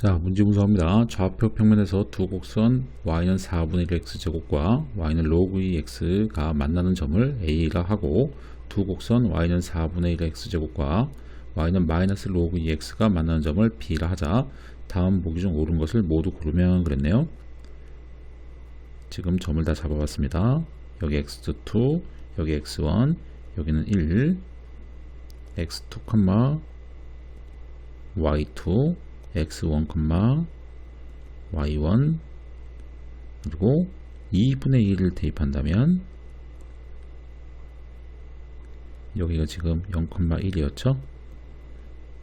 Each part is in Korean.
자, 문제 분석합니다. 좌표 평면에서 두 곡선 y는 4분의 1 x제곱과 y는 로그 2x가 만나는 점을 a라 하고 두 곡선 y는 4분의 1 x제곱과 y는 마이너스 로그 2x가 만나는 점을 b라 하자. 다음 보기 중 옳은 것을 모두 고르면 그랬네요. 지금 점을 다 잡아봤습니다. 여기 x2, 여기 x1, 여기는 1, x2, y2, x1, y1 그리고 2분의 1을 대입한다면 여기가 지금 0,1이었죠?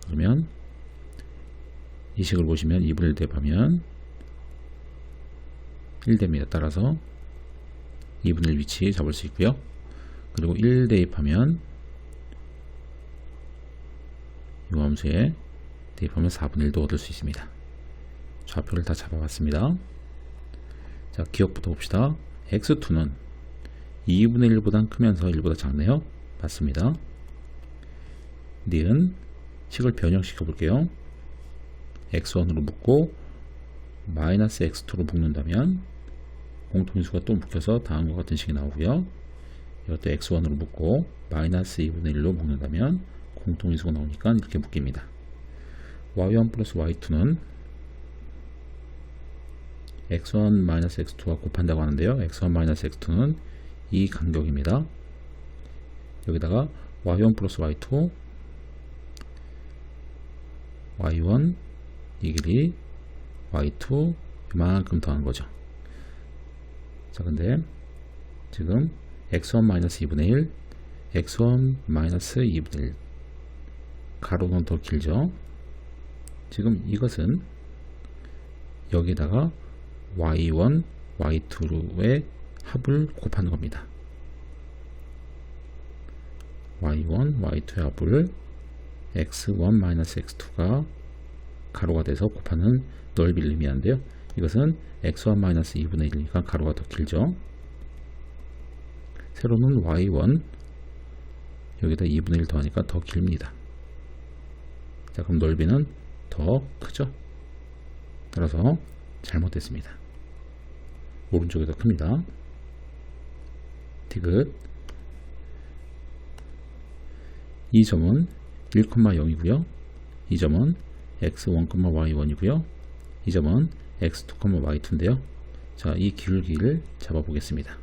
그러면 이 식을 보시면 2분의 1 대입하면 1 됩니다. 따라서 2분의 1 위치 잡을 수 있고요. 그리고 1 대입하면 이 함수에 대입하면 4분의 1도 얻을 수 있습니다. 좌표를 다 잡아봤습니다. 자, 기억부터 봅시다. x2는 2분의 1보다 크면서 1보다 작네요. 맞습니다. 니은 식을 변형시켜 볼게요. x1으로 묶고 마이너스 x2로 묶는다면 공통인수가 또 묶여서 다음과 같은 식이 나오고요. 이것도 x1으로 묶고 마이너스 2분의 1로 묶는다면 공통인수가 나오니까 이렇게 묶입니다. Y1 플러스 y2는 x1 마이너스 x2가 곱한다고 하는데요. x1 마이너스 x2는 이 간격입니다. 여기다가 y1 플러스 y2 y1 이 길이 y2 이만큼 더한 거죠. 자 근데 지금 x1 마이너스 2분의 1 x1 마이너스 2분의 1 가로는 더 길죠. 지금 이것은 여기다가 y1, y2의 합을 곱하는 겁니다. y1, y2의 합을 x1, x2가 가로가 돼서 곱하는 넓이를 의미하는데요. 이것은 x1, 2분의 1이니까 가로가 더 길죠. 세로는 y1 여기다 2분의 1 더하니까 더 길입니다. 자 그럼 넓이는 더 크죠. 따라서 잘못됐습니다. 오른쪽이 더 큽니다. 디귿 이 점은 1,0이고요. 이 점은 x1, y1이고요. 이 점은 x2, y2인데요. 자, 이 기울기를 잡아보겠습니다.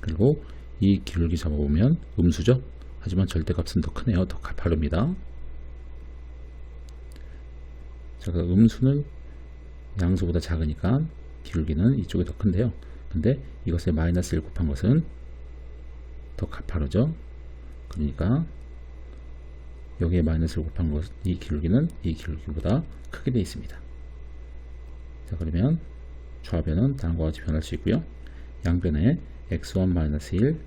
그리고 이 기울기 잡아보면 음수죠. 하지만 절대값은 더 크네요. 더 가파릅니다. 자, 그 음수는 양수보다 작으니까 기울기는 이쪽이 더 큰데요. 근데 이것에 마이너스 1 곱한 것은 더 가파르죠. 그러니까 여기에 마이너스 1 곱한 것, 이 기울기는 이 기울기보다 크게 되어 있습니다. 자, 그러면 좌변은 다음과 같이 변할 수 있고요. 양변에 x1 마이너스 1,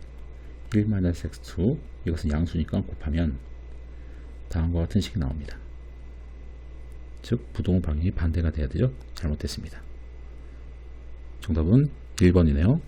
1 마이너스 x2 이것은 양수니까 곱하면 다음과 같은 식이 나옵니다. 즉 부동 방향이 반대가 돼야 되죠. 잘못됐습니다. 정답은 1번이네요.